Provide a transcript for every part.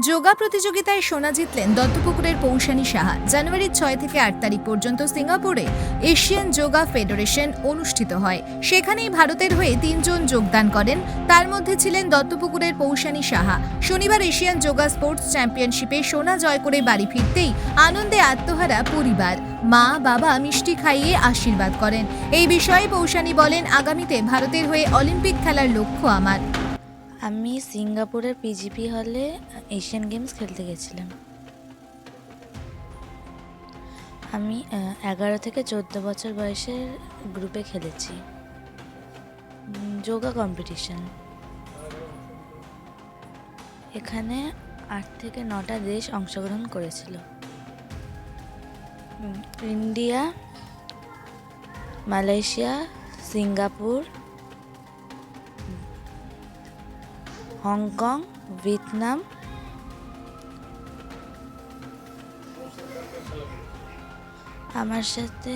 যোগা প্রতিযোগিতায় সোনা জিতলেন দত্তপুকুরের পৌশানী সাহা। জানুয়ারির ছয় থেকে আট তারিখ পর্যন্ত সিঙ্গাপুরে এশিয়ান যোগা ফেডারেশন অনুষ্ঠিত হয়। সেখানেই ভারতের হয়ে তিনজন যোগদান করেন। তার মধ্যে ছিলেন দত্তপুকুরের পৌশানী সাহা। শনিবার এশিয়ান যোগা স্পোর্টস চ্যাম্পিয়নশিপে সোনা জয় করে বাড়ি ফিরতেই আনন্দে আত্মহারা পরিবার মা, বাবা মিষ্টি খাইয়ে আশীর্বাদ করেন। এই বিষয়ে পৌশানী বলেন, আগামীতে ভারতের হয়ে অলিম্পিক খেলার লক্ষ্য আমার। আমি সিঙ্গাপুরের পিজিপি হলে এশিয়ান গেমস খেলতে গেছিলাম। আমি এগারো থেকে চোদ্দ বছর বয়সের গ্রুপে খেলেছি। যোগা কম্পিটিশন। এখানে আট থেকে নটা দেশ অংশগ্রহণ করেছিল। India, Malaysia, Singapore Hong Kong, Vietnam. আমার সাথে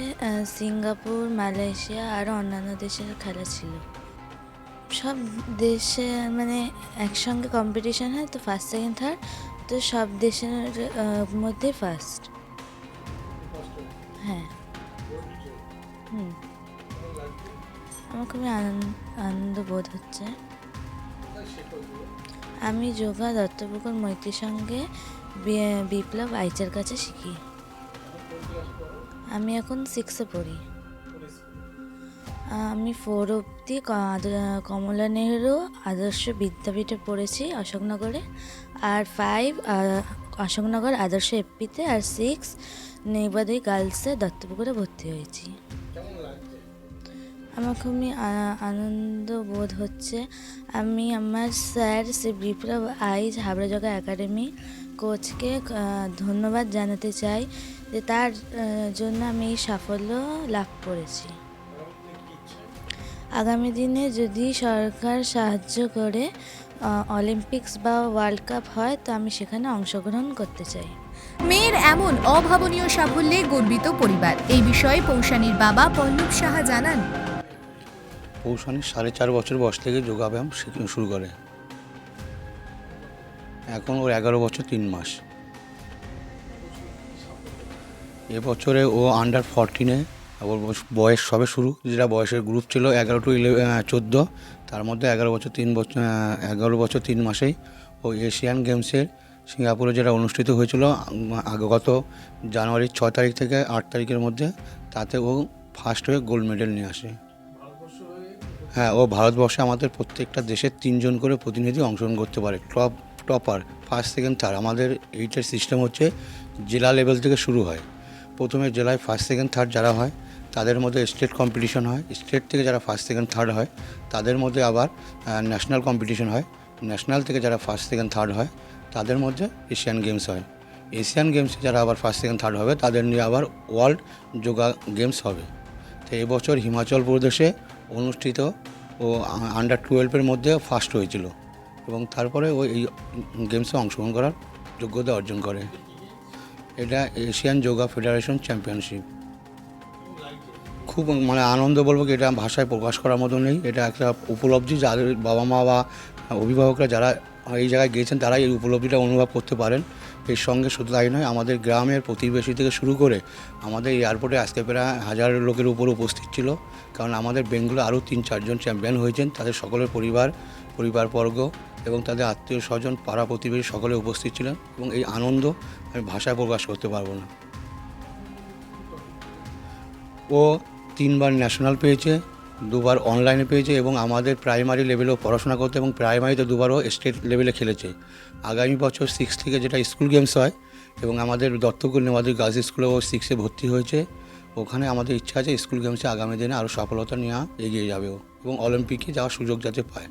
সিঙ্গাপুর, মালয়েশিয়া আরও অন্যান্য দেশের খেলা ছিল। সব দেশে মানে একসঙ্গে কম্পিটিশন হয়, তো ফার্স্ট সেকেন্ড থার্ড তো সব দেশের মধ্যে ফার্স্ট হ্যাঁ। হুম। আমার খুবই আনন্দ বোধ হচ্ছে। আমি যোগা দত্তপুকুর মৈত্রীর সঙ্গে বিপ্লব আইচের কাছে শিখি। আমি এখন সিক্সে পড়ি। আমি ফোর আদ- কমলা নেহরু আদর্শ বিদ্যাপীঠে পড়েছি অশোকনগরে। আর ফাইভ অশোকনগর আদর্শ এপিতে আর সিক্স নেবাদি গার্লসে দত্তপুকুরে ভর্তি হয়েছি। আমার খুবই আনন্দ বোধ হচ্ছে। আমি আমার স্যার শ্রী বিপ্লব আইজ হাবড়া যোগা একাডেমি কোচকে ধন্যবাদ জানাতে চাই যে তার জন্য আমি এই সাফল্য লাভ করেছি। আগামী দিনে যদি সরকার সাহায্য করে অলিম্পিক্স বা ওয়ার্ল্ড কাপ হয়, তো আমি সেখানে অংশগ্রহণ করতে চাই। মেয়ের এমন অভাবনীয় সাফল্যে গর্বিত পরিবার। এই বিষয়ে পৌশানীর বাবা পল্লব সাহা জানান। পৌষানি সাড়ে চার বছর বয়স থেকে যোগাব্যায়াম শুরু করে। এখন ওর এগারো বছর তিন মাস। এবছরে ও আন্ডার ফরটিনে ওর বয়স- সবে শুরু। যেটা বয়সের গ্রুপ ছিল এগারো টু ইলেভেন চোদ্দ। তার মধ্যে এগারো বছর তিন বছর এগারো বছর তিন মাসেই ও এশিয়ান গেমসের সিঙ্গাপুরে যেটা অনুষ্ঠিত হয়েছিল গত জানুয়ারির ছ তারিখ থেকে আট তারিখের মধ্যে, তাতে ও ফার্স্ট হয়ে গোল্ড মেডেল নিয়ে আসে। হ্যাঁ ও ভারতবর্ষে আমাদের প্রত্যেকটা দেশের তিনজন করে প্রতিনিধি অংশগ্রহণ করতে পারে। Top, topper, first, second, third. আমাদের এইটার সিস্টেম হচ্ছে জেলা লেভেল থেকে শুরু হয়। প্রথমে জেলায় ফার্স্ট, সেকেন্ড, থার্ড যারা হয়, তাদের মধ্যে স্টেট কম্পিটিশন হয়। স্টেট থেকে যারা ফার্স্ট, সেকেন্ড, থার্ড হয়, তাদের মধ্যে আবার ন্যাশনাল কম্পিটিশন হয়। ন্যাশনাল থেকে যারা ফার্স্ট, সেকেন্ড, থার্ড হয়, তাদের মধ্যে এশিয়ান গেমস হয়। এশিয়ান গেমসে যারা আবার ফার্স্ট, সেকেন্ড, থার্ড হবে, তাদের নিয়ে আবার ওয়ার্ল্ড যোগা গেমস হবে। তো এবছর হিমাচল প্রদেশে অনুষ্ঠিত ও আন্ডার টুয়েলভের মধ্যে ফার্স্ট হয়েছিল এবং তারপরে ও এই গেমসে অংশগ্রহণ করার যোগ্যতা অর্জন করে। এটা এশিয়ান যোগা ফেডারেশন চ্যাম্পিয়নশিপ খুব মানে আনন্দ বলব কি এটা ভাষায় প্রকাশ করার মতো নেই। এটা একটা উপলব্ধি যাদের বাবা মা বা অভিভাবকরা যারা এই জায়গায় গিয়েছেন, তারাই এই উপলব্ধিটা অনুভব করতে পারেন। এর সঙ্গে শুধু তাই নয়, আমাদের গ্রামের প্রতিবেশী থেকে শুরু করে আমাদের এয়ারপোর্টে আজকে প্রায় হাজার লোকের উপর উপস্থিত ছিল। কারণ আমাদের বেঙ্গলে আরও তিন চারজন চ্যাম্পিয়ন হয়েছেন। তাদের সকলের পরিবার, পরিবারবর্গ এবং তাদের আত্মীয় স্বজন, পাড়া প্রতিবেশী সকলে উপস্থিত ছিলেন এবং এই আনন্দ আমি ভাষায় প্রকাশ করতে পারব না। ও তিনবার ন্যাশনাল পেয়েছে। দুবার অনলাইনে পেয়েছে এবং আমাদের প্রাইমারি লেভেলেও পড়াশোনা করতে এবং প্রাইমারিতে দুবারও স্টেট লেভেলে খেলেছে। আগামী বছর সিক্স থেকে যেটা স্কুল গেমস হয় এবং আমাদের দত্তকুল নেওয়াদের গার্লস স্কুলেও সিক্সে ভর্তি হয়েছে, ওখানে আমাদের ইচ্ছা আছে স্কুল গেমসে আগামী দিনে আরও সফলতা নিয়ে এগিয়ে যাবে এবং অলিম্পিকে যাওয়ার সুযোগ যাতে পায়।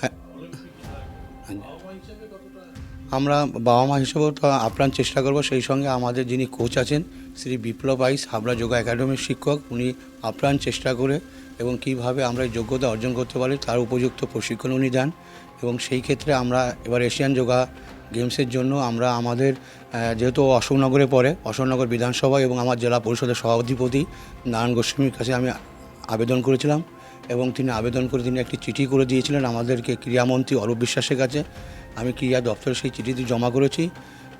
হ্যাঁ। আমরা বাবা মা হিসেবেও আপ্রাণ চেষ্টা করব। সেই সঙ্গে আমাদের যিনি কোচ আছেন, শ্রী বিপ্লব আইস হাবড়া যোগা একাডেমির শিক্ষক, উনি আপ্রাণ চেষ্টা করে এবং কীভাবে আমরা যোগ্যতা অর্জন করতে পারি তার উপযুক্ত প্রশিক্ষণ উনি দেন। এবং সেই ক্ষেত্রে আমরা এবার এশিয়ান যোগা গেমসের জন্য আমরা আমাদের যেহেতু অশোকনগরে পড়ে, অশোকনগর বিধানসভা এবং আমার জেলা পরিষদের সভাধিপতি নারায়ণ গোস্বামীর কাছে আমি আবেদন করেছিলাম এবং তিনি আবেদন করে তিনি একটি চিঠি করে দিয়েছিলেন আমাদেরকে ক্রীড়ামন্ত্রী অরূপ বিশ্বাসের কাছে। আমি ক্রীড়া দপ্তরে সেই চিঠিটি জমা করেছি,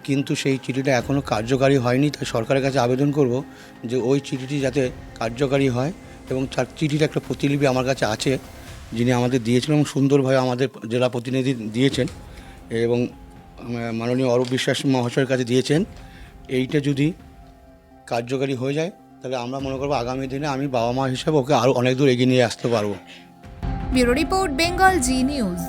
কিন্তু সেই চিঠিটা এখনও কার্যকারী হয়নি, তাই সরকারের কাছে আবেদন করব যে ওই চিঠিটি যাতে কার্যকারী হয় এবং তার চিঠির একটা প্রতিলিপি আমার কাছে আছে, যিনি আমাদের দিয়েছিলেন এবং সুন্দরভাবে আমাদের জেলা প্রতিনিধি দিয়েছেন এবং মাননীয় অরূপ বিশ্বাস মহাশয়ের কাছে দিয়েছেন, এইটা যদি কার্যকারী হয়ে যায়, তাহলে আমরা মনে করব আগামী দিনে আমি বাবা মা হিসাবে ওকে আরও অনেক দূর এগিয়ে নিয়ে আসতে পারব। Bureau report, Bengal Zee news.